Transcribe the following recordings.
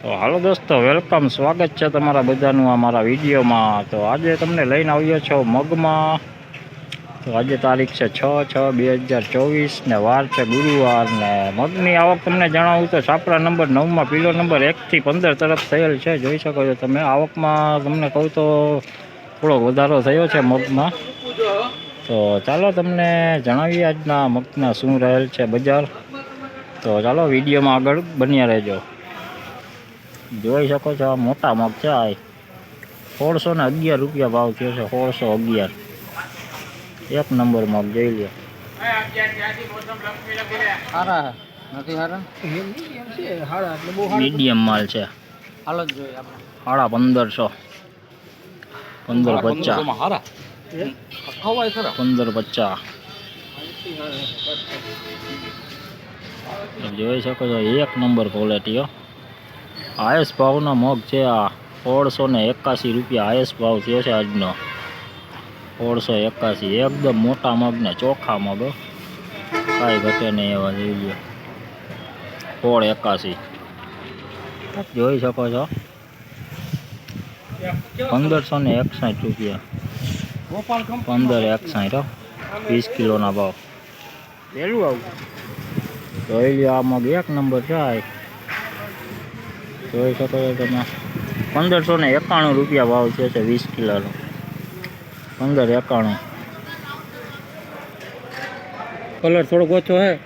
તો હાલો દોસ્તો વેલકમ સ્વાગત છે તમારા બધાનું આ મારા વિડીયોમાં. તો આજે તમને લઈને આવ્યો છો મગમાં. તો આજે તારીખ છે છ છ બે હજાર ચોવીસ ને વાર છે ગુરુવાર ને મગની આવક તમને જણાવું તો છાપરા નંબર નવમાં પીલો નંબર એકથી પંદર તરફ થયેલ છે. જોઈ શકો છો તમે, આવકમાં તમને કહું તો થોડો વધારો થયો છે મગમાં. તો ચાલો તમને જણાવીએ આજના મગના શું રહેલ છે બજાર. તો ચાલો વિડીયોમાં આગળ બન્યા રહેજો. જોઈ શકો છો આ મોટા મગ છે આ. સોળસો ને અગિયાર રૂપિયા ભાવ થયો છે સોળસો અગિયાર. એક નંબર મગ જોઈ લે નથી બહુ મીડિયમ માલ છે. સાડા પંદરસો. પંદર પચાસ પંદર પચાસ જોઈ શકો છો એક નંબર ક્વોલિટી હો હાઈએસ્ટ ભાવનો મગ છે આ. સોળસો ને એકાસી રૂપિયા હાઈએસ્ટ ભાવ થયો છે આજનો. સોળસો એકાસી એકદમ મોટા મગ ને ચોખા મગ કાંઈ ઘટે નહીં એવા જોઈ લ્યો. સોળ એકાસી જોઈ શકો છો. પંદરસો ને એકસાઠ રૂપિયા. પંદર એકસાઠ હો. વીસ કિલોના ભાવ. જોઈ લ્યો આ મગ એક નંબર છે આ જોઈ શકો છો તમે. પંદરસો ને એકાણું રૂપિયા ભાવ છે છે વીસ કિલોનો. પંદર એકાણું. કલર થોડોક ઓછો હે.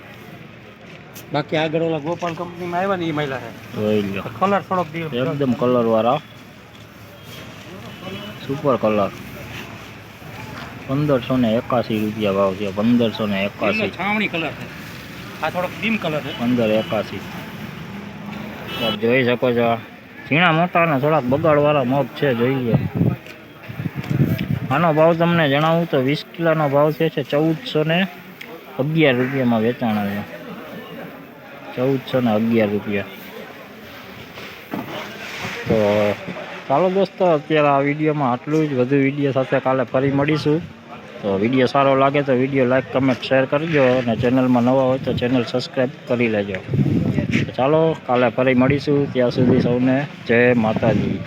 બાકી આગળ ઓલા ગોપાલ કંપનીમાં આવ્યા ને એ મહિલા છે જોઈ કલર થોડોક એકદમ કલર વાળા. Super colour. પંદરસો ને એકાસી રૂપિયા ભાવ છે પંદરસો ને એકાસી છાવણી કલર છે. આ થોડોક ડીમ કલર છે. પંદર એકાસી તો જોઈ શકો છો. ઝીણા મોટાના થોડાક બગાડવાળા મગ છે જોઈએ આનો ભાવ તમને જણાવું તો વીસ કિલોનો ભાવ છે છે ચૌદસો ને અગિયાર રૂપિયામાં વેચાણ છે ચૌદસો ને અગિયાર રૂપિયા. તો, ચાલો દોસ્તો, અત્યારે આ વિડીયોમાં આટલું જ. વધુ વીડિયો સાથે કાલે ફરી મળીશું. તો વીડિયો સારો લાગે તો વીડિયો લાઇક કમેન્ટ, શેર કરજો અને ચેનલમાં નવા હોય તો ચેનલ સબસ્ક્રાઈબ કરી લેજો. ચાલો કાલે ફરી મળીશું ત્યાં સુધી સૌને જય માતાજી.